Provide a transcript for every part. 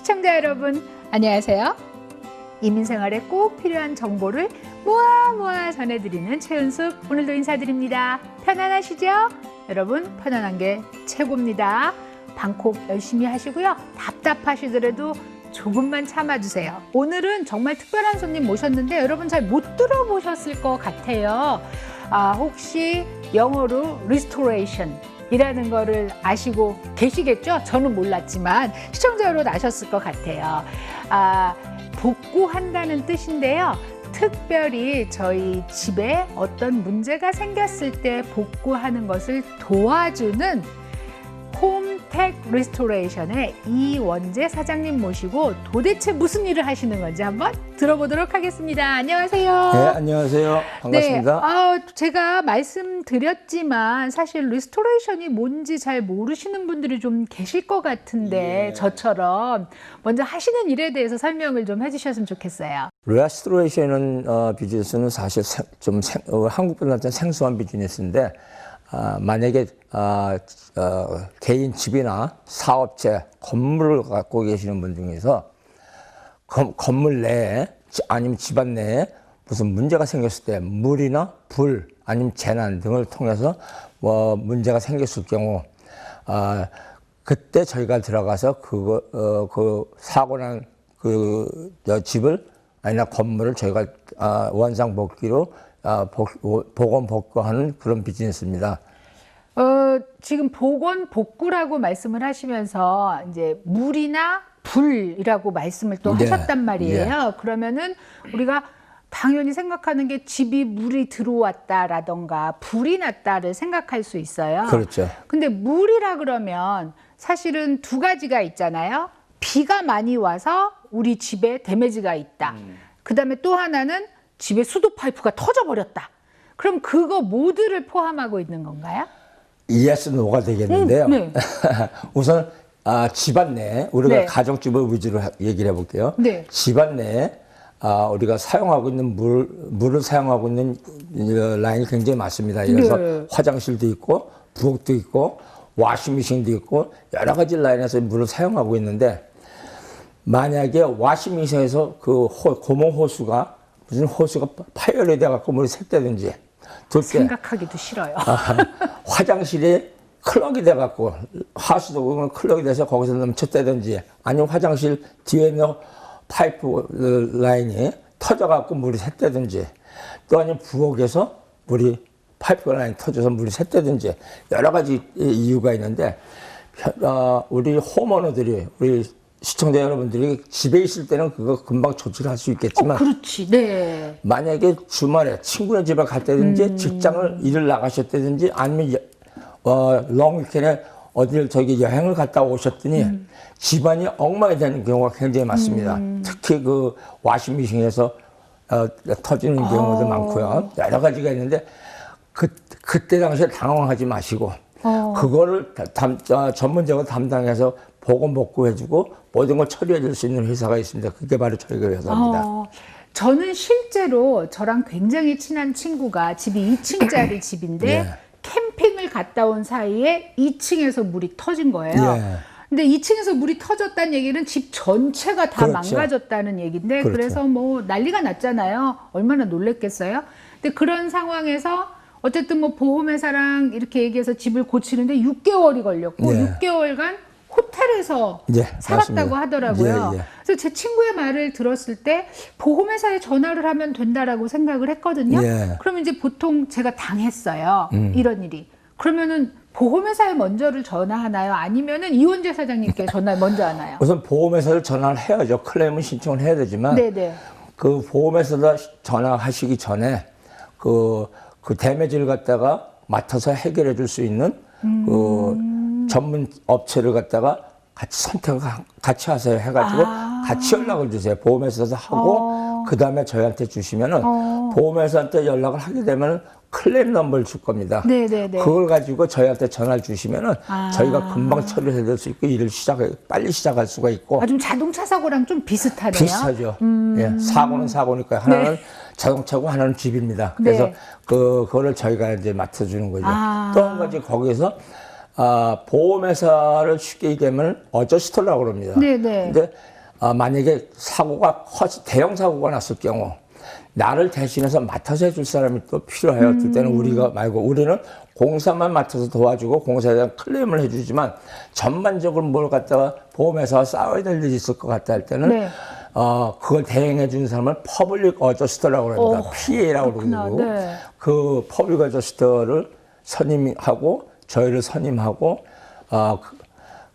시청자 여러분, 안녕하세요. 이민생활에 꼭 필요한 정보를 모아 모아 전해드리는 최은숙 오늘도 인사드립니다. 편안하시죠? 여러분 편안한 게 최고입니다. 방콕 열심히 하시고요. 답답하시더라도 조금만 참아주세요. 오늘은 정말 특별한 손님 모셨는데 여러분 잘 못 들어보셨을 것 같아요. 아, 혹시 영어로 restoration 이 라는 거를 아시고 계시겠죠? 저는 몰랐지만 시청자 여러분 아셨을 것 같아요. 아, 복구한다는 뜻인데요. 특별히 저희 집에 어떤 문제가 생겼을 때 복구하는 것을 도와주는 홈텍 리스토레이션의 이원재 사장님 모시고 도대체 무슨 일을 하시는 건지 한번 들어보도록 하겠습니다. 안녕하세요. 네, 안녕하세요. 반갑습니다. 네, 아, 제가 말씀드렸지만 사실 리스토레이션이 뭔지 잘 모르시는 분들이 좀 계실 것 같은데 예. 저처럼 먼저 하시는 일에 대해서 설명을 좀 해주셨으면 좋겠어요. 레스토레이션 어, 비즈니스는 사실 생- 좀 생- 어, 한국 분들한테 생소한 비즈니스인데 아, 만약에 아, 어, 개인 집이나 사업체, 건물을 갖고 계시는 분 중에서 건, 건물 내에 지- 아니면 집안 내에 무슨 문제가 생겼을 때 물이나 불 아니면 재난 등을 통해서 뭐 문제가 생겼을 경우 아 그때 저희가 들어가서 그거 어, 그 사고 난그 집을 아니나 건물을 저희가 아, 원상 복귀로 아, 복, 복원 복구하는 그런 비즈니스입니다. 어, 지금 보건 복구라고 말씀을 하시면서 이제 물이나 불이라고 말씀을 또 네, 하셨단 말이에요. 그러면은 우리가 당연히 생각하는 게 집이 물이 들어왔다라던가 불이 났다를 생각할 수 있어요. 그렇죠. 근데 물이라 그러면 사실은 두 가지가 있잖아요. 비가 많이 와서 우리 집에 데미지가 있다. 그다음에 또 하나는 집에 수도 파이프가 터져 버렸다. 그럼 그거 모두를 포함하고 있는 건가요? yes, no가 되겠는데요. 음, 네. 우선 아, 집안 내에 우리가 네. 가정집을 위주로 하- 얘기를 해볼게요. 네. 집안 내에 아, 우리가 사용하고 있는 물, 물을 사용하고 있는 어, 라인이 굉장히 많습니다. 들어서 네. 화장실도 있고, 부엌도 있고, 와싱머신도 있고, 여러 가지 라인에서 물을 사용하고 있는데, 만약에 와싱머신에서 그 호, 고무 호수가, 무슨 호수가 파열이 돼갖고 물이 샜다든지, 둘째, 생각하기도 싫어요. 아, 화장실에 클럭이 돼갖고 하수도 보면 클럭이 돼서 거기서 넘쳤다든지 아니면 화장실 뒤에 있는 파이프 라인이 터져갖고 물이 샜다든지 또 아니면 부엌에서 물이 파이프 라인이 터져서 물이 샜다든지 여러 가지 이유가 있는데 편- 어, 우리 홈오너들이 우리 시청자 여러분들이 집에 있을 때는 그거 금방 조치를 할 수 있겠지만 그렇지. 네. 만약에 주말에 친구네 집에 갈 때든지 음. 직장을 일을 나가셨다든지 아니면 여- 어, 롱 위켄에 어디를 저기 여행을 갔다 오셨더니 음. 집안이 엉망이 되는 경우가 굉장히 많습니다. 음. 특히 그 와싱머신에서 어, 터지는 경우도 어. 많고요. 여러 가지가 있는데 그, 그때 당시에 당황하지 마시고 어. 그거를 담, 어, 전문적으로 담당해서 보건 복구해주고 모든 걸 처리해 줄 수 있는 회사가 있습니다. 그게 바로 저희 회사입니다. 어, 저는 실제로 저랑 굉장히 친한 친구가 집이 2층짜리 집인데 예. 캠핑을 갔다 온 사이에 2층에서 물이 터진 거예요. 예. 근데 2층에서 물이 터졌다는 얘기는 집 전체가 다 그렇죠. 망가졌다는 얘기인데 그렇죠. 그래서뭐 난리가 났잖아요. 얼마나 놀랬겠어요? 근데 그런 상황에서 어쨌든 뭐 보험회사랑 이렇게 얘기해서 집을 고치는데 6개월이 걸렸고 예. 6개월간 호텔에서 예, 살았다고 맞습니다. 하더라고요. 예, 예. 그래서 제 친구의 말을 들었을 때 보험회사에 전화를 하면 된다라고 생각을 했거든요. 예. 음. 그러면 이제 보통 제가 당했어요. 이런 일이. 그러면은 보험회사에 먼저를 전화하나요? 아니면은 이원재 사장님께 전화 먼저 하나요? 우선 보험회사를 전화를 해야죠. 클레임은 신청을 해야 되지만 네네. 그 보험회사다 전화하시기 전에 그, 그 데미지를 갖다가 맡아서 해결해 줄 수 있는 그 전문 업체를 갖다가 같이 선택을 하- 같이 하세요 해가지고 아. 같이 연락을 주세요. 보험회사에서 하고 어. 그 다음에 저희한테 주시면은 어. 보험회사한테 연락을 하게 되면은 클레임 넘버를 줄 겁니다. 네네네. 그걸 가지고 저희한테 전화를 주시면은 아. 저희가 금방 처리해 줄수 있고 일을 시작해 빨리 시작할 수가 있고 아, 좀 자동차 사고랑 좀 비슷하네요. 비슷하죠. 예, 사고는 사고니까 하나는 자동차고 하나는 집입니다. 그래서 네. 그 그거를 저희가 이제 맡아주는 거죠. 아. 또 한 가지 거기서 아, 보험회사를 쉽게 얘기하면 어저스터라고 그럽니다. 네, 네. 근데 아, 만약에 사고가 커 대형 사고가 났을 경우 나를 대신해서 맡아서 해줄 사람이 또 필요해요. 음. 때는 우리가 말고 우리는 공사만 맡아서 도와주고 공사에 대한 클레임을 해주지만 전반적으로 뭘 갖다가 보험회사와 싸워야 될 일이 있을 것 같다 할 때는 네. 어, 그걸 대행해 주는 사람을 퍼블릭 어저스터라고 합니다. 어, PA라고. 그러고 네. 그 퍼블릭 어저스터를 선임하고 저희를 선임하고 어, 그-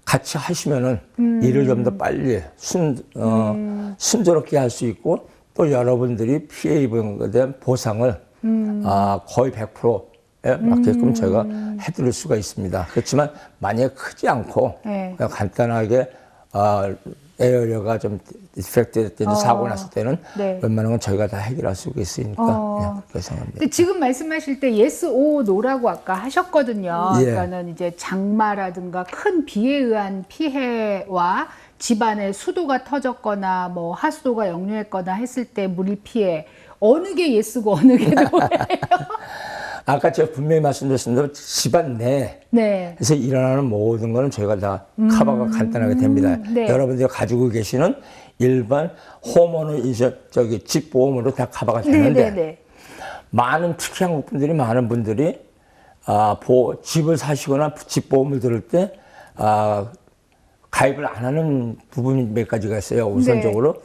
같이 하시면은 음. 일을 좀 더 빨리 순, 어, 순조롭게 할 수 있고 또 여러분들이 피해 입은 것에 대한 보상을 음. 아, 거의 100%에 맞게끔 저희가 해드릴 수가 있습니다. 그렇지만 만약에 크지 않고 네. 그냥 간단하게 어, 에어리어가 좀 디펙트 때는 사고 났을 때는 어. 네. 웬만한 건 저희가 다 해결할 수 있으니까 어. 그냥 그렇게 생각합니다. 근데 지금 말씀하실 때 yes, o, no라고 아까 하셨거든요. 예. 그러니까는 이제 장마라든가 큰 비에 의한 피해와 집안의 수도가 터졌거나 뭐 하수도가 역류했거나 했을 때물 피해 어느 게 예스고 어느 게 노예요? 아까 제가 분명히 말씀드렸습니다. 집안 내에서 네. 일어나는 모든 거는 저희가 다 커버가 간단하게 됩니다. 네. 여러분들이 가지고 계시는 일반 홈오너 이제 저기 집 보험으로 다 커버가 네, 되는데 네, 네. 많은 특히 한국 분들이 많은 분들이 아, 보, 집을 사시거나 집 보험을 들을 때 아, 가입을 안 하는 부분이 몇 가지가 있어요. 우선적으로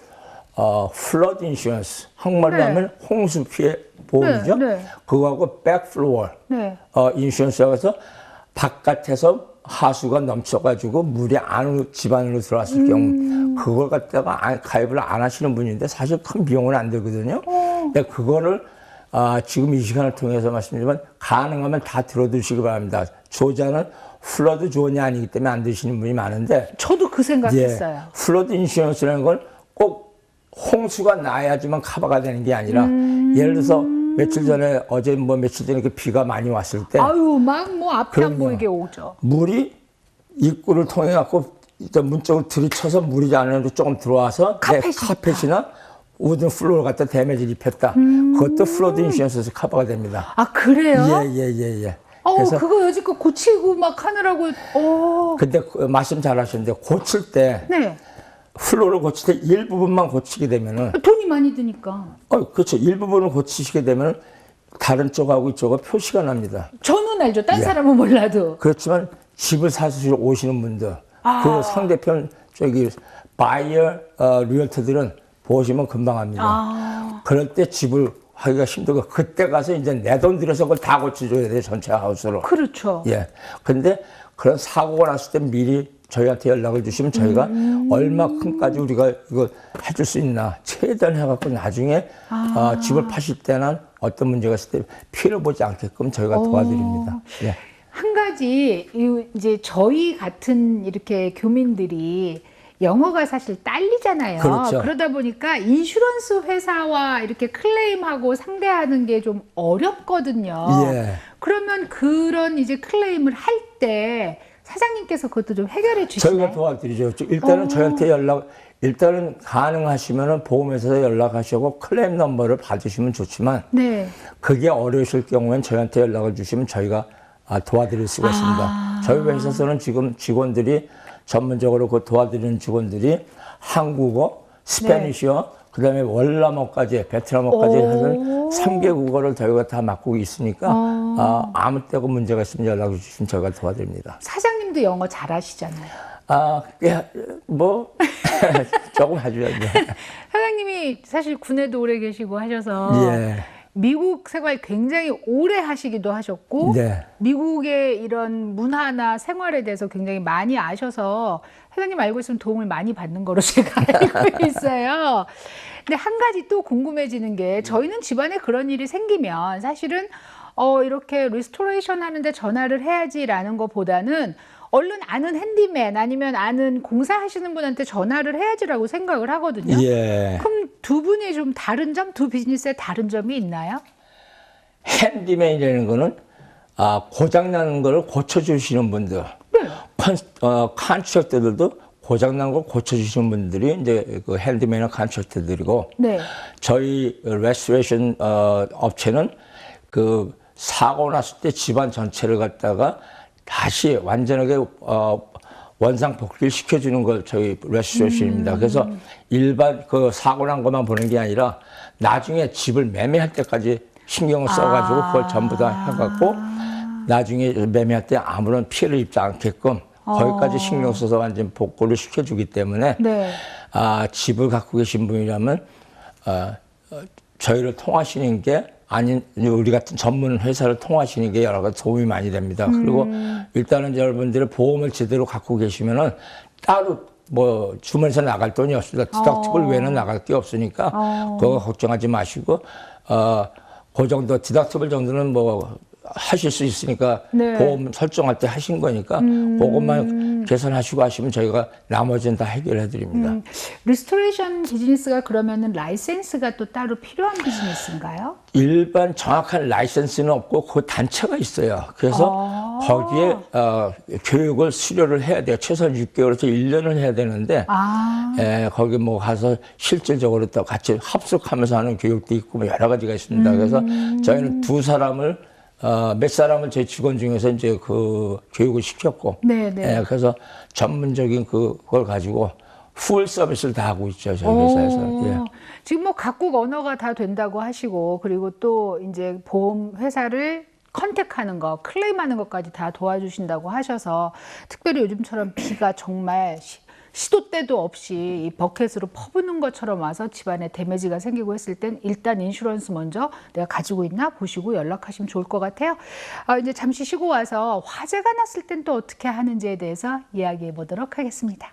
어, 플러드 인슈런스 한국말로 네. 하면 홍수 피해 보험이죠. 네, 네. 그거하고 백플로어 네. 어, 인슈런스라고 해서 바깥에서 하수가 넘쳐가지고 물이 안으로 집 안으로 들어왔을 경우 그걸 갖다가 안- 가입을 안 하시는 분인데 사실 큰 비용은 안 들거든요. 근데 그거를 아, 지금 이 시간을 통해서 말씀드리지만 가능하면 다 들어두시기 바랍니다. 조자는 플러드 조언이 아니기 때문에 안 드시는 분이 많은데 저도 그 생각했어요. 예, 플러드 인슈런스라는 건꼭 홍수가 나야지만 커버가 되는 게 아니라 음. 예를 들어서 며칠 전에 어제 뭐 며칠 전에 그 비가 많이 왔을 때 아유 막 뭐 앞이 안 그럼요. 보이게 오죠. 물이 입구를 통해 갖고 일단 문 쪽으로 들이쳐서 물이 안으로 조금 들어와서 내 카펫이 카펫이나 우든 플로어를 갖다 데미지를 입혔다. 그것도 플러드 인슈런스에서 커버가 됩니다. 아 그래요? 예 예 예 예, 예. 어 그래서 그거 여지껏 고치고 막 하느라고 어. 근데 그 말씀 잘 하셨는데 고칠 때 네. 플로어를 고칠 때 일부분만 고치게 되면은 돈이 많이 드니까. 어, 그렇죠. 일부분을 고치시게 되면 다른 쪽하고 이쪽은 표시가 납니다. 저는 알죠. 딴 예. 사람은 몰라도. 그렇지만 집을 사시러 오시는 분들, 아. 그 상대편 저기 바이어 어, 리얼터들은 보시면 금방 합니다. 아. 그럴 때 집을 하기가 힘들고 그때 가서 이제 내 돈 들여서 그걸 다 고쳐줘야 돼 전체 하우스로. 그렇죠. 예. 근데 그런 사고가 났을 때 미리 저희한테 연락을 주시면 저희가 음. 얼마큼까지 우리가 이거 해줄 수 있나 최대한 해갖고 나중에 아. 어, 집을 파실 때나 어떤 문제가 있을 때 피해를 보지 않게끔 저희가 도와드립니다. 예. 한 가지 이- 이제 저희 같은 이렇게 교민들이 영어가 사실 딸리잖아요. 그렇죠. 러다 보니까 인슈런스 회사와 이렇게 클레임하고 상대하는 게 좀 어렵거든요. 예. 그러면 그런 이제 클레임을 할때 사장님께서 그것도 좀 해결해 주시나요? 저희가 도와드리죠. 일단은 어. 저희한테 연락, 일단은 가능하시면은 보험회사에 연락하시고 클레임 넘버를 받으시면 좋지만 네. 그게 어려우실 경우엔 저희한테 연락을 주시면 저희가 아, 도와드릴 수가 아. 있습니다. 저희 회사에서는 지금 직원들이 전문적으로 그 도와드리는 직원들이 한국어, 스페니쉬어, 그다음에 월남어까지 베트남어까지 오. 하는 3개 국어를 저희가 다 맡고 있으니까 어. 아, 아무 때고 문제가 있으면 연락을 주시면 저희가 도와드립니다. 사장님도 영어 잘하시잖아요. 아, 예, 뭐 조금 해줘야죠. 사장님이 사실 군에도 오래 계시고 하셔서 예. 미국 생활 굉장히 오래 하시기도 하셨고 네. 미국의 이런 문화나 생활에 대해서 굉장히 많이 아셔서 사장님 알고 있으면 도움을 많이 받는 거로 제가 알고 있어요. 근데 한 가지 또 궁금해지는 게 저희는 집안에 그런 일이 생기면 사실은 어 이렇게 리스토레이션 하는데 전화를 해야지라는 것보다는 얼른 아는 핸디맨 아니면 아는 공사하시는 분한테 전화를 해야지라고 생각을 하거든요. 예. 그럼 두 분이 좀 다른 점, 두 비즈니스에 다른 점이 있나요? 핸디맨이라는 거는 아, 고장나는 거를 고쳐주시는 분들. 컨, 어, 컨트랙터들도 고장난 걸 고쳐주시는 분들이 이제 그 핸디맨이나 컨트랙터들이고 네. 저희 레스토레이션 어, 업체는 그 사고 났을 때 집안 전체를 갖다가 다시 완전하게 어, 원상 복귀를 시켜주는 걸 저희 레스토레이션입니다. 그래서 일반 그 사고 난 것만 보는 게 아니라 나중에 집을 매매할 때까지 신경을 써가지고 그걸 전부 다 해갖고 나중에 매매할 때 아무런 피해를 입지 않게끔 거기까지 신경 써서 완전 복구를 시켜주기 때문에 네. 아, 집을 갖고 계신 분이라면 어, 어, 저희를 통하시는 게 아닌 우리 같은 전문 회사를 통하시는 게 여러 가지 도움이 많이 됩니다. 그리고 일단은 여러분들의 보험을 제대로 갖고 계시면은 따로 뭐 주머니에서 나갈 돈이 없습니다. 디덕티블 외에는 나갈 게 없으니까 그거 걱정하지 마시고 어, 그 정도 디덕티블 정도는 뭐 하실 수 있으니까 네. 보험 설정할 때 하신 거니까 그것만 계산하시고 하시면 저희가 나머지는 다 해결해 드립니다. 음, 리스토레이션 비즈니스가 그러면은 라이센스가 또 따로 필요한 비즈니스인가요? 일반 정확한 라이센스는 없고 그 단체가 있어요. 그래서 거기에 어, 교육을 수료를 해야 돼요. 최소한 6개월에서 1년을 해야 되는데 아, 에, 거기 뭐 가서 실질적으로 또 같이 합숙하면서 하는 교육도 있고 뭐 여러 가지가 있습니다. 그래서 저희는 두 사람을 어, 몇 사람을 제 직원 중에서 이제 그 교육을 시켰고, 네, 네. 예, 그래서 전문적인 그- 그걸 가지고 풀 서비스를 다 하고 있죠 저희 회사에서. 오, 예. 지금 뭐 각국 언어가 다 된다고 하시고 그리고 또 이제 보험 회사를 컨택하는 거, 클레임하는 것까지 다 도와주신다고 하셔서 특별히 요즘처럼 비가 정말 시, 시도 때도 없이 이 버켓으로 퍼부는 것처럼 와서 집안에 데미지가 생기고 했을 땐 일단 인슈런스 먼저 내가 가지고 있나 보시고 연락하시면 좋을 것 같아요. 아, 이제 잠시 쉬고 와서 화재가 났을 땐 또 어떻게 하는지에 대해서 이야기해 보도록 하겠습니다.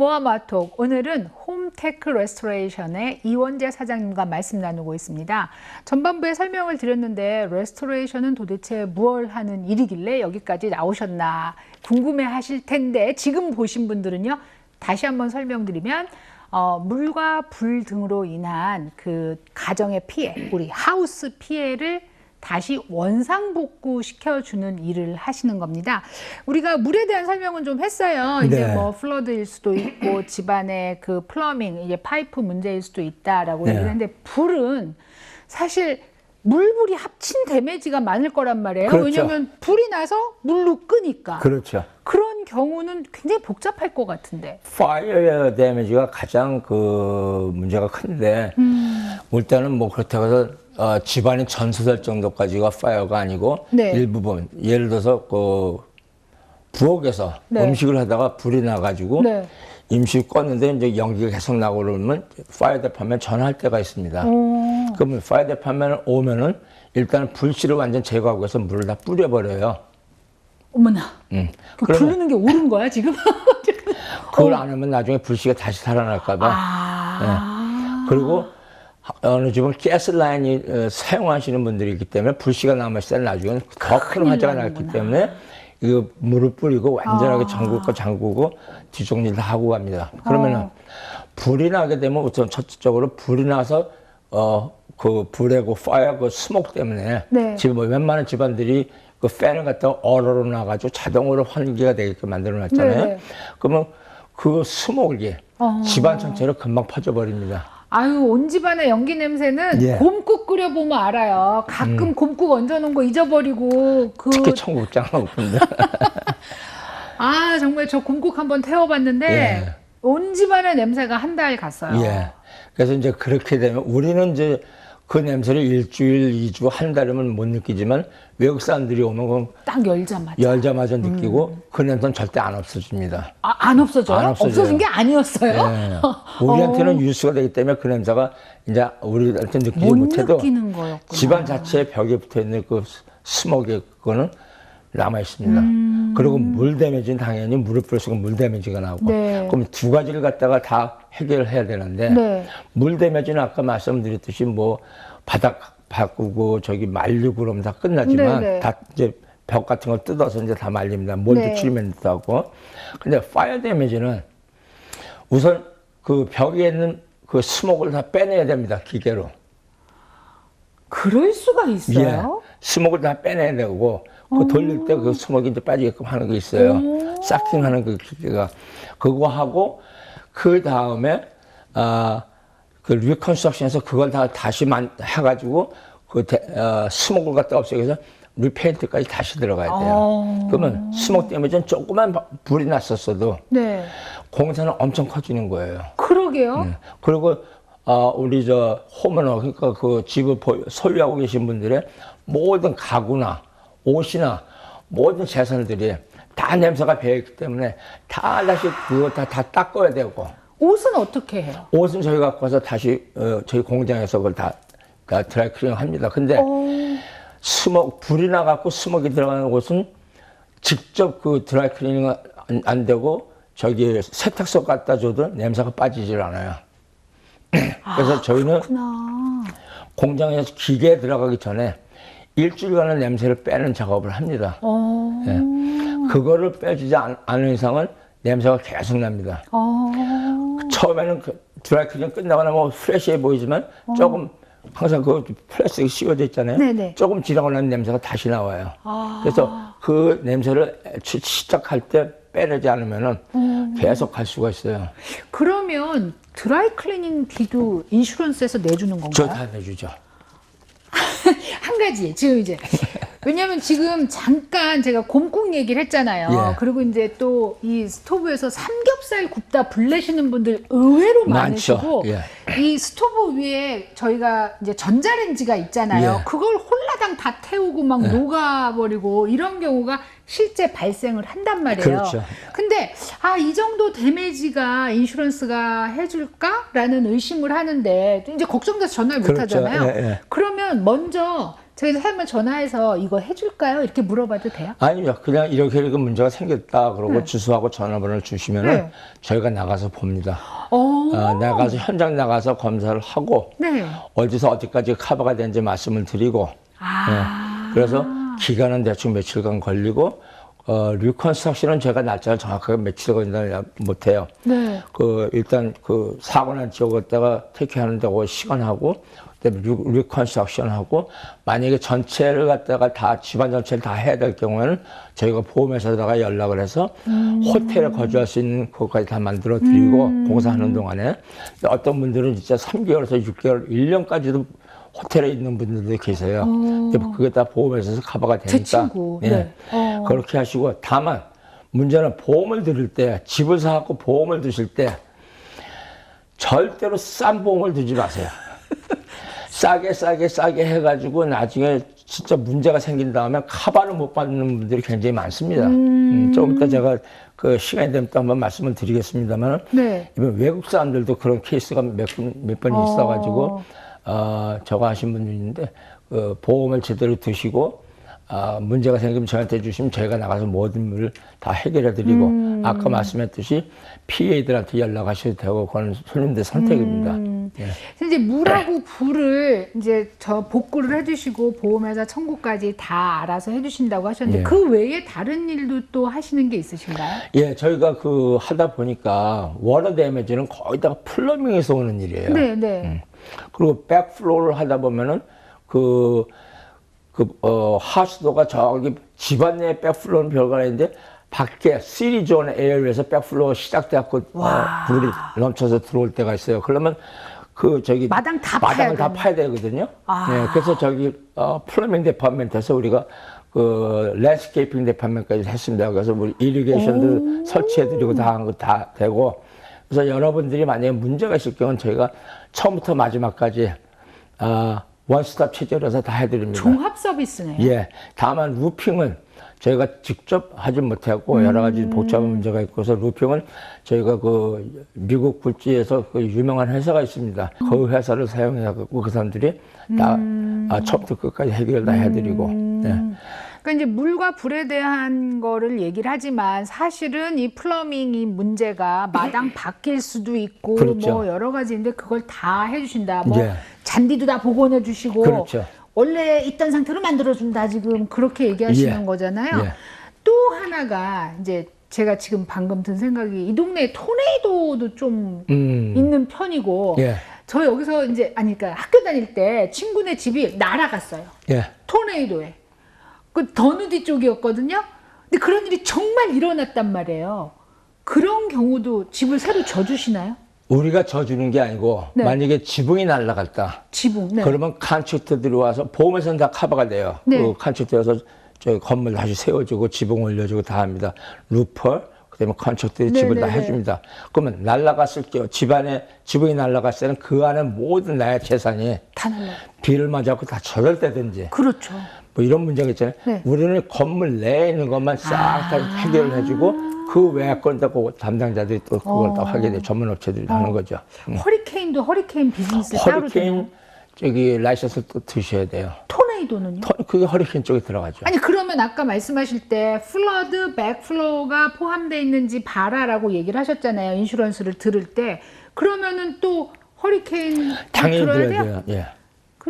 모아마톡 오늘은 홈테크 레스토레이션의 이원재 사장님과 말씀 나누고 있습니다. 전반부에 설명을 드렸는데 레스토레이션은 도대체 무얼 하는 일이길래 여기까지 나오셨나 궁금해 하실 텐데 지금 보신 분들은요 다시 한번 설명드리면 어, 물과 불 등으로 인한 그 가정의 피해 우리 하우스 피해를 다시 원상복구 시켜주는 일을 하시는 겁니다. 우리가 물에 대한 설명은 좀 했어요. 이제 네. 뭐 플러드일 수도 있고 집안의 그 플러밍, 이게 파이프 문제일 수도 있다라고 네. 얘기를 했는데 불은 사실 물불이 합친 데미지가 많을 거란 말이에요. 그렇죠. 왜냐하면 불이 나서 물로 끄니까. 그렇죠. 그런 경우는 굉장히 복잡할 것 같은데. 파이어 데미지가 가장 그 문제가 큰데 음. 일단은 뭐 그렇다고 해서 어, 집안이 전소될 정도까지가 파이어가 아니고 네. 일부분 예를 들어서 그 부엌에서 네. 음식을 하다가 불이 나가지고 네. 음식 껐는데 이제 연기가 계속 나고 그러면 파이어 대파면 전화할 때가 있습니다. 어. 그러면 파이어 대파면 오면은 일단 불씨를 완전 제거하고 해서 물을 다 뿌려버려요. 어머나. 음. 그 그러면 부르는 게 옳은 거야 지금? 그걸 안 하면 나중에 불씨가 다시 살아날까봐. 아. 그리고 어느 집은 가스 라인이 어, 사용하시는 분들이 있기 때문에 불씨가 남았을 때 나중에는 더 큰 화재가 났기. 때문에 이거 물을 뿌리고 완전하게 아. 잠그고 잠그고 뒤정리를 다 하고 갑니다. 그러면은 어. 불이 나게 되면 우선 첫째적으로 불이 나서 어 그 불의 그 파이어 그 스모크 때문에 네. 지금 뭐 웬만한 집안들이 그 팬을 갖다 얼어로 나가지고 자동으로 환기가 되게끔 만들어 놨잖아요. 네. 그러면 그 스모크가 어. 집안 전체로 금방 퍼져 버립니다. 아유 온 집안의 연기 냄새는 예. 음. 곰국 끓여 보면 알아요. 가끔 곰국 얹어놓은 거 잊어버리고 그 특히 청국장 먹는데 아 정말 저 곰국 한번 태워봤는데 예. 온 집안의 냄새가 한 달 갔어요. 예. 그래서 이제 그렇게 되면 우리는 이제 그 냄새를 일주일, 이주, 한 달이면 못 느끼지만 외국 사람들이 오면 딱 열자마자 열자마자 느끼고 그 냄새는 절대 안 없어집니다. 아, 안 없어져요? 안. 없어진 게 아니었어요. 예. 우리한테는 유수가 되기 때문에 그 냄새가 이제 우리한테 느끼지 못 못해도. 집안 자체에 벽에 붙어 있는 그 스모기 그거는 남아 있습니다. 음. 그리고 물 데미지는 당연히 물을 뿌려서 물 데미지가 나오고 네. 그럼 두 가지를 갖다가 다 해결을 해야 되는데 네. 물 데미지는 아까 말씀드렸듯이 뭐 바닥 바꾸고 저기 말리고 그러면 다 끝나지만 네, 네. 다 이제 벽 같은 걸 뜯어서 이제 다 말립니다. 몰드 네. 트리트먼트도 하고. 근데 파이어 데미지는 우선 그 벽에 있는 그 스모크를 다 빼내야 됩니다. 기계로. 그럴 수가 있어요? 예. 스모크를 다 빼내야 되고 그 돌릴 때그 스모크 이제 빠지게끔 하는 게 있어요. 싹킹하는 그 기계가 그거 하고 그 다음에 아 그 리컨스트럭션에서 그걸 다 다시 만 해가지고 그 대, 어, 스모크를 갖다 없애기 위해서 리페인트까지 다시 들어가야 돼요. 어. 그러면 스모크 때문에 좀 조그만 불이 났었어도 네. 공사는 엄청 커지는 거예요. 그러게요. 네. 그리고 아 우리 저 호머너 그러니까 그 집을 보- 소유하고 계신 분들의 모든 가구나 옷이나 모든 재산들이 다 냄새가 배있기 때문에 다 다시 그거 다, 다 닦아야 되고 옷은 어떻게 해요? 옷은 저희 갖고 와서 다시 어, 저희 공장에서 그걸 다 다 드라이클링 합니다. 근데 어. 스모 불이 나갖고 스모기 들어가는 곳은 직접 그 드라이클리닝 안, 안 되고 저기 세탁소 갖다 줘도 냄새가 빠지질 않아요. 그래서 저희는 그렇구나. 공장에서 기계에 들어가기 전에 일주일간의 냄새를 빼는 작업을 합니다. 어. 예. 그거를 빼주지 않, 않은 이상은 냄새가 계속 납니다. 어. 처음에는 그 드라이클리닝 끝나고 나면 뭐 프레시해 보이지만 조금 항상 그 플라스틱이 씌워져 있잖아요. 네네. 조금 지나고 나면 냄새가 다시 나와요. 아. 그래서 그 냄새를 시- 시작할 때 빼내지 않으면은 음. 계속 갈 수가 있어요. 그러면 드라이 클리닝 비도 인슈런스에서 내주는 건가요? 저 다 내주죠. 한 가지 지금 이제 왜냐하면 지금 잠깐 제가 곰국 얘기를 했잖아요. 예. 그리고 이제 또 이 스토브에서 삼겹살 굽다 불내시는 분들 의외로 많죠. 많으시고 예. 이 스토브 위에 저희가 이제 전자레인지가 있잖아요. 예. 그걸 홀라당 다 태우고 막 녹아버리고 이런 경우가 실제 발생을 한단 말이에요. 그렇죠. 근데 아 이 정도 데미지가 인슈런스가 해줄까라는 의심을 하는데 이제 걱정돼서 전화를 못 그렇죠. 하잖아요. 예, 예. 그러면 먼저 저희 한번 전화해서 이거 해줄까요? 이렇게 물어봐도 돼요? 아니요. 그냥 이렇게 이렇게 문제가 생겼다. 그러고 주소하고 전화번호를 주시면 은 네. 저희가 나가서 봅니다. 어, 어, 나가서 현장 나가서 검사를 하고 네. 어디서 어디까지 커버가 되는지 말씀을 드리고 아, 예. 그래서 기간은 대충 며칠간 걸리고 어, 리컨스트럭션은 제가 날짜를 정확하게 며칠 걸린다 못해요. 네. 그 일단 그 사고 난 지역에다가 택해하는데 그 시간하고 리- 리컨스트럭션하고 만약에 전체를 갖다가 다 집안 전체를 다 해야 될 경우에는 저희가 보험회사에다가 연락을 해서 호텔에 거주할 수 있는 그것까지 다 만들어 드리고 공사하는 동안에 어떤 분들은 진짜 3개월에서 6개월, 1년까지도 호텔에 있는 분들도 계세요. 근데 그게 다 보험회사에서 커버가 되니까 제 친구. 예. 네. 어. 그렇게 하시고 다만 문제는 보험을 들을 때 집을 사갖고 보험을 드실 때 절대로 싼 보험을 들지 마세요. 싸게 싸게 싸게 해가지고 나중에 진짜 문제가 생긴 다음에 카바를 못 받는 분들이 굉장히 많습니다. 음, 조금 이따 제가 그 시간이 되면 또 한번 말씀을 드리겠습니다만 네. 이번 외국 사람들도 그런 케이스가 몇번몇번 어. 있어가지고 어, 저거 하신 분도 있는데 그 보험을 제대로 드시고 아, 문제가 생기면 저한테 주시면 저희가 나가서 모든 일을 다 해결해 드리고 음. 아까 말씀했듯이 PA들한테 연락하셔도 되고 그건 손님들 선택입니다. 음. 예. 이제 물하고 불을 이제 저 복구를 해주시고 보험회사 청구까지 다 알아서 해주신다고 하셨는데 예. 그 외에 다른 일도 또 하시는 게 있으신가요? 예, 저희가 그 하다 보니까 워터 데미지는 거의 다 플러밍에서 오는 일이에요. 네, 네. 음. 그리고 백플로우를 하다 보면은 그, 그, 어, 하수도가 저기 집안 내 백플로우는 별거 아닌데 밖에 시리존 에어에서 백플로우 시작돼갖고 어, 물이 넘쳐서 들어올 때가 있어요. 그러면 그 저기 마당 다 마당을 다. 파야 되거든요. 아. 예, 그래서 저기 어, 플러밍 디파트먼트에서 우리가 그 랜드스케이핑 디파트먼트까지 했습니다. 그래서 우리 이리게이션도 설치해드리고 다 한 거 다 되고 그래서 여러분들이 만약에 문제가 있을 경우는 저희가 처음부터 마지막까지 아, 원스톱 체제로서 다 해드립니다. 종합 서비스네요. 예. 다만 루핑은 저희가 직접 하지 못하고 여러 가지 복잡한 문제가 있고 서 루핑은 저희가 그 미국 굴지에서 그 유명한 회사가 있습니다. 그 회사를 사용해 갖고 그 사람들이 다 아, 처음부터 끝까지 해결 다 해드리고. 예. 그러니까 이제 물과 불에 대한 거를 얘기를 하지만 사실은 이 플러밍이 문제가 마당 밖일 수도 있고 그렇죠. 뭐 여러 가지인데 그걸 다 해주신다. 뭐 예. 잔디도 다 복원해 주시고 그렇죠. 원래 있던 상태로 만들어 준다 지금 그렇게 얘기하시는 예. 거잖아요. 예. 또 하나가 이제 제가 지금 방금 든 생각이 이 동네에 토네이도도 좀 음. 있는 편이고 예. 저 여기서 이제 아니 그러니까 학교 다닐 때 친구네 집이 날아갔어요. 예. 토네이도에. 그 더누디 쪽이었거든요. 근데 그런 일이 정말 일어났단 말이에요. 그런 경우도 집을 새로 져주시나요? 우리가 져주는 게 아니고 네. 만약에 지붕이 날라갔다. 지붕. 네. 그러면 칸츠트들이 와서 보험에서는 다 커버가 돼요. 네. 그 칸츠트에서 저 건물 다시 세워주고 지붕 올려주고 다 합니다. 루퍼 그다음에 칸츠트들이 네, 집을 네, 다 네. 해줍니다. 그러면 날라갔을 때 집안에 지붕이 날라갔을 때는 그 안에 모든 나의 재산이 다 날라. 비를 맞아갖고 다 저절되든지 그렇죠. 뭐 이런 문제가 있잖아요. 네. 우리는 건물 내에 있는 것만 싹다 해결을 해주고 그 외의 건다 그 담당자들이 또 그걸 다 하게 돼 전문 업체들이 하는 거죠. 음. 허리케인도 허리케인 비즈니스 따로 되나요? 허리케인 저기 라이선스 또 드셔야 돼요. 토네이도는요? 터- 그게 허리케인 쪽에 들어가죠. 아니 그러면 아까 말씀하실 때 플러드, 백플로우가 포함되어 있는지 봐라라고 얘기를 하셨잖아요. 인슈런스를 들을 때 그러면은 또 허리케인 당연히 들어야 들어야 돼요? 돼요. 예.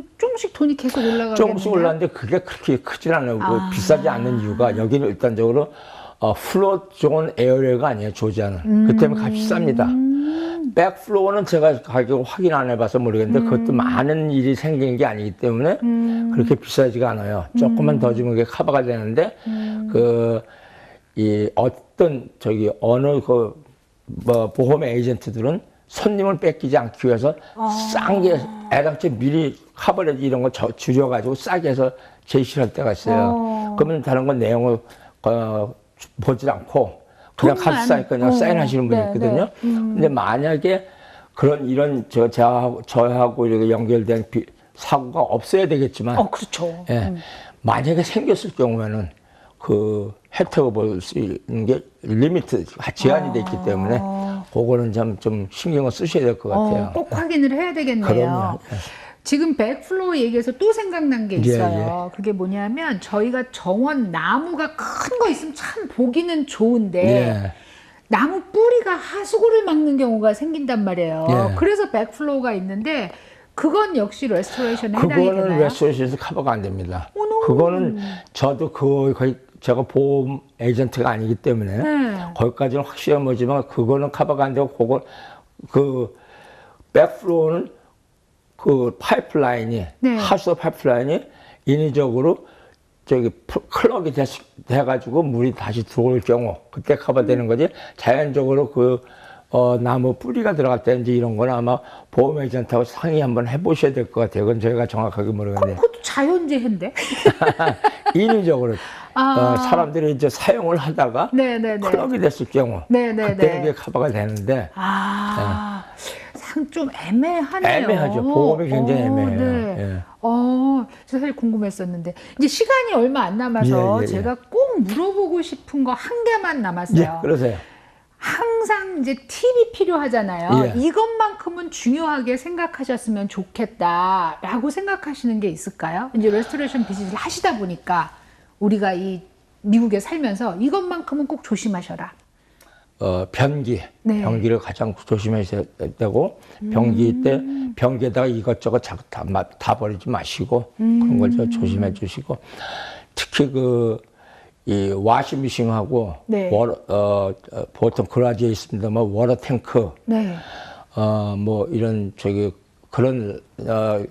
그 조금씩 돈이 계속 올라가겠네요. 조금씩 올랐는데 그게 그렇게 크진 않아요. 그 비싸지 않는 이유가 여기는 일단적으로 어, 플로 쪽은 에어리어가 아니에요. 조지아는. 그 때문에 값이 쌉니다. 백플로어는 제가 가격 확인 안 해봐서 모르겠는데 그것도 많은 일이 생긴 게 아니기 때문에 그렇게 비싸지가 않아요. 조금만 더 주면 그게 커버가 되는데 그 이 어떤 저기 어느 그 뭐 보험 에이전트들은 손님을 뺏기지 않기 위해서 싼게 애당초 미리 카버레지 이런 거 저- 줄여가지고 싸게 해서 제시할 때가 있어요. 어. 그러면 다른 건 내용을 어, 보지 않고 그냥. 카드 사니까 그냥 어. 사인하시는 분이 네, 있거든요. 네. 음. 근데 만약에 그런 이런 저 저하고 저하고 이렇게 연결된 비- 사고가 없어야 되겠지만 어 그렇죠. 예. 만약에 생겼을 경우에는 그 혜택을 볼 수 있는 게 리미트 제한이 돼 있기 때문에 그거는 좀, 좀 신경을 쓰셔야 될 것 같아요. 어, 꼭 확인을 해야 되겠네요. 그럼요. 예. 지금 백플로우 얘기해서 또 생각난 게 예, 있어요. 그게 뭐냐면 저희가 정원 나무가 큰 거 있으면 참 보기는 좋은데 예. 나무 뿌리가 하수구를 막는 경우가 생긴단 말이에요. 예. 그래서 백플로우가 있는데 그건 역시 레스토레이션에 해당이 그거는 되나요? 레스토레이션에서 커버가 안 됩니다. 어머. 그거는 저도 그 거의 제가 보험 에이전트가 아니기 때문에 네. 거기까지는 확실히 뭐지만 그거는 커버가 안 되고 그거 그 백플로우는 그 파이프라인이 네. 하수 파이프라인이 인위적으로 저기 프- 클럭이 돼, 돼가지고 물이 다시 들어올 경우 그때 커버되는 거지 자연적으로 그 어, 나무 뿌리가 이제 이런 거는 아마 보험 에이전트하고 상의 한번 해보셔야 될 것 같아요. 그건 저희가 정확하게 모르겠는데 그것도 자연재해인데? 인위적으로 아. 어, 사람들이 이제 사용을 하다가 네네네. 클럭이 됐을 경우 네네네. 그때는 이게 커버가 되는데 아, 상좀 애매하네요. 애매하죠. 보험이 굉장히 어, 애매해요. 네. 예. 어, 저 사실 궁금했었는데 이제 시간이 얼마 안 남아서 예, 예, 예. 제가 꼭 물어보고 싶은 거 한 개만 남았어요. 예, 그러세요. 항상 이제 팁이 필요하잖아요. 예. 이것만큼은 중요하게 생각하셨으면 좋겠다라고 생각하시는 게 있을까요? 이제 레스토레이션 비즈니스를 하시다 보니까 우리가 이 미국에 살면서 이것만큼은 꼭 조심하셔라. 어, 변기, 네. 음. 변기를 가장 조심하셔야 되고 변기 때 변기에다가 이것저것 자꾸 다, 마- 다 버리지 마시고 그런 걸 좀 조심해 주시고 특히 그 이 와시미싱하고 네. 워러, 어, 어, 보통 그라지에 있습니다만 워터 탱크 네. 어, 뭐, 이런, 저기, 그런, 어,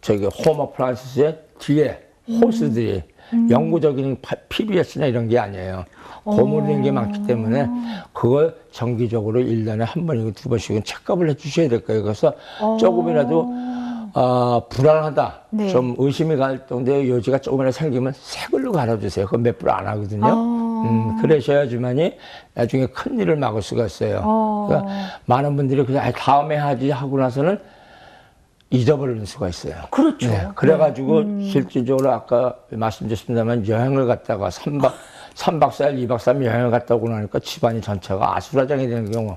저기, 홈 어플라이언스의 뒤에 호스들이 영구적인 파- PBS나 이런 게 아니에요. 고무된 게 많기 때문에 그걸 정기적으로 일년에한 번이고 두 번씩은 체크업을 해 주셔야 될 거예요. 그래서 조금이라도 어, 불안하다. 네. 좀 의심이 갈 정도의 요지가 조금이라도 생기면 새 걸로 갈아주세요. 그건 몇불안 하거든요. 어. 음, 그러셔야지만이 나중에 큰 일을 막을 수가 있어요. 어. 그러니까 많은 분들이 그냥 아, 다음에 하지 하고 나서는 잊어버리는 수가 있어요. 그렇죠. 네, 그래가지고 실질적으로 아까 말씀드렸습니다만 여행을 갔다가 3박, 삼박사일이박삼일 여행을 갔다 오고 나니까 집안이 전체가 아수라장이 되는 경우.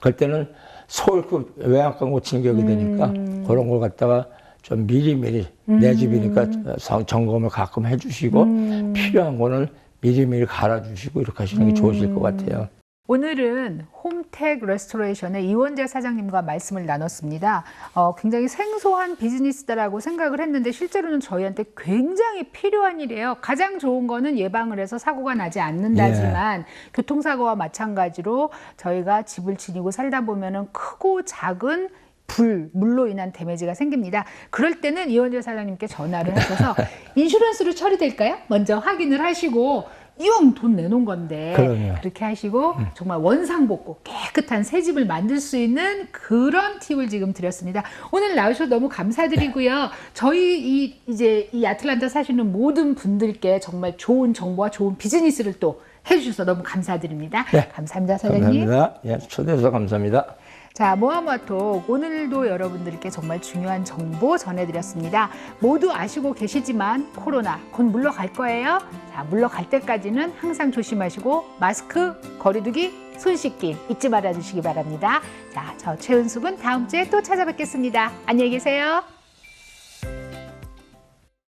그럴 때는 서울급 외양간 고친 격이 되니까 그런 걸 갖다가 좀 미리미리 내 집이니까 성- 점검을 가끔 해주시고 필요한 거는 미리미리 갈아주시고 이렇게 하시는 게 좋으실 것 같아요. 오늘은 홈택 레스토레이션의 이원재 사장님과 말씀을 나눴습니다. 어, 굉장히 생소한 비즈니스다라고 생각을 했는데 실제로는 저희한테 굉장히 필요한 일이에요. 가장 좋은 거는 예방을 해서 사고가 나지 않는다지만 교통사고와 마찬가지로 저희가 집을 지니고 살다 보면은 크고 작은 불, 물로 인한 데미지가 생깁니다. 그럴 때는 이원재 사장님께 전화를 하셔서 인슈런스로 처리될까요? 먼저 확인을 하시고 이왕 돈 내놓은 건데 그럼요. 그렇게 하시고 정말 원상복구 깨끗한 새 집을 만들 수 있는 그런 팁을 지금 드렸습니다. 오늘 나오셔서 너무 감사드리고요. 저희 이 이제 이 아틀란타 사시는 모든 분들께 정말 좋은 정보와 좋은 비즈니스를 또 해주셔서 너무 감사드립니다. 네. 감사합니다, 사장님. 감사합니다. 예, 초대해 주셔서 감사합니다. 자, 모아모아톡 오늘도 여러분들께 정말 중요한 정보 전해드렸습니다. 모두 아시고 계시지만 코로나 곧 물러갈 거예요. 자, 물러갈 때까지는 항상 조심하시고 마스크, 거리두기, 손 씻기 잊지 말아 주시기 바랍니다. 자, 저 최은숙은 다음 주에 또 찾아뵙겠습니다. 안녕히 계세요.